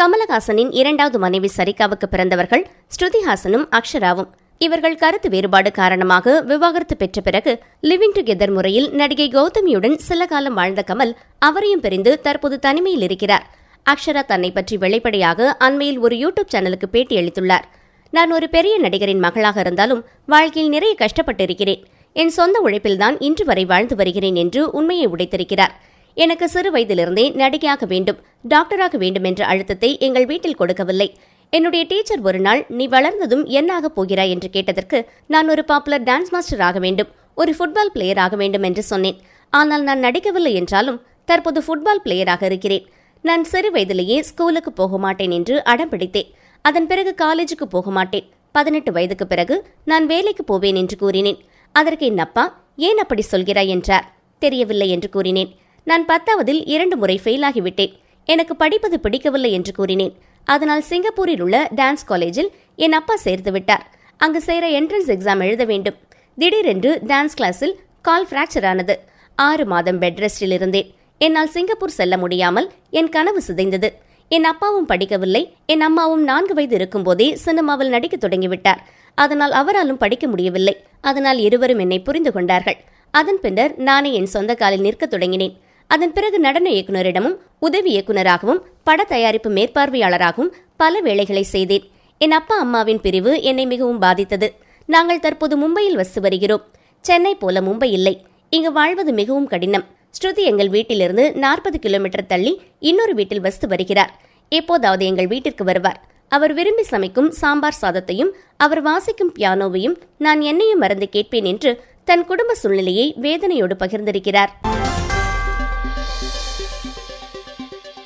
கமலஹாசனின் இரண்டாவது மனைவி சரிகாவுக்கு பிறந்தவர்கள் ஸ்ருதிஹாசனும் அக்ஷராவும். இவர்கள் கருத்து வேறுபாடு காரணமாக விவாகரத்து பெற்ற பிறகு லிவிங் டுகெதர் முறையில் நடிகை கௌதமியுடன் சில காலம் வாழ்ந்த கமல் அவரையும் பிரிந்து தற்போது தனிமையில் இருக்கிறார். அக்ஷரா தன்னை பற்றி வெளிப்படையாக அண்மையில் ஒரு யூடியூப் சேனலுக்கு பேட்டி அளித்துள்ளார். நான் ஒரு பெரிய நடிகரின் மகளாக இருந்தாலும் வாழ்க்கையில் நிறைய கஷ்டப்பட்டிருக்கிறேன். என் சொந்த உழைப்பில்தான் இன்று வரை வாழ்ந்து வருகிறேன் என்று உண்மையை உடைத்திருக்கிறார். எனக்கு சிறு வயதிலிருந்தே நடிகையாக வேண்டும் டாக்டராக வேண்டும் என்ற அழுத்தத்தை எங்கள் வீட்டில் கொடுக்கவில்லை. என்னுடைய டீச்சர் ஒரு நாள் நீ வளர்ந்ததும் என்னாகப் போகிறாய்? என்று கேட்டதற்கு நான் ஒரு பாப்புலர் டான்ஸ் மாஸ்டர் ஆக வேண்டும் ஒரு ஃபுட்பால் பிளேயர் ஆக வேண்டும் என்று சொன்னேன். ஆனால் நான் நடிக்கவில்லை என்றாலும் தற்போது ஃபுட்பால் பிளேயராக இருக்கிறேன். நான் சிறு வயதிலேயே ஸ்கூலுக்கு போக மாட்டேன் என்று அடம் பிடித்தேன். அதன் பிறகு காலேஜுக்கு போக மாட்டேன். பதினெட்டு வயதுக்கு பிறகு நான் வேலைக்கு போவேன் என்று கூறினேன். அதற்கு என் அப்பா ஏன் அப்படி சொல்கிறாய்? என்றார். தெரியவில்லை என்று கூறினேன். நான் பத்தாவதில் இரண்டு முறை ஃபெயில் ஆகிவிட்டேன். எனக்கு படிப்பது பிடிக்கவில்லை என்று கூறினேன். அதனால் சிங்கப்பூரில் உள்ள டான்ஸ் காலேஜில் என் அப்பா சேர்த்து விட்டார். அங்கு சேர என்ட்ரன்ஸ் எக்ஸாம் எழுத வேண்டும். திடீரென்று டான்ஸ் கிளாஸில் கால் ஃப்ராக்சர் ஆனது. ஆறு மாதம் பெட் ரெஸ்டில் இருந்தேன். என்னால் சிங்கப்பூர் செல்ல முடியாமல் என் கனவு சிதைந்தது. என் அப்பாவும் படிக்கவில்லை. என் அம்மாவும் நான்கு வயது இருக்கும்போதே சினிமாவில் நடிக்க தொடங்கிவிட்டார் அதனால் அவராலும் படிக்க முடியவில்லை. அதனால் இருவரும் என்னை புரிந்து கொண்டார்கள். அதன் பின்னர் நானே என் சொந்த காலில் நிற்க தொடங்கினேன். அதன் பிறகு நடன இயக்குனரிடமும் உதவி இயக்குனராகவும் பட தயாரிப்பு மேற்பார்வையாளராகவும் பல வேலைகளை செய்தேன். என் அப்பா அம்மாவின் பிரிவு என்னை மிகவும் பாதித்தது. நாங்கள் தற்போது மும்பையில் வசித்து வருகிறோம். சென்னை போல மும்பை இல்லை. இங்கு வாழ்வது மிகவும் கடினம். ஸ்ருதி எங்கள் வீட்டிலிருந்து நாற்பது கிலோமீட்டர் தள்ளி இன்னொரு வீட்டில் வசித்து வருகிறார். எப்போதாவது எங்கள் வீட்டிற்கு வருவார். அவர் விரும்பி சமைக்கும் சாம்பார் சாதத்தையும் அவர் வாசிக்கும் பியானோவையும் நான் என்னையும் மறந்து கேட்பேன் என்று தன் குடும்ப சூழ்நிலையை வேதனையோடு பகிர்ந்திருக்கிறார்.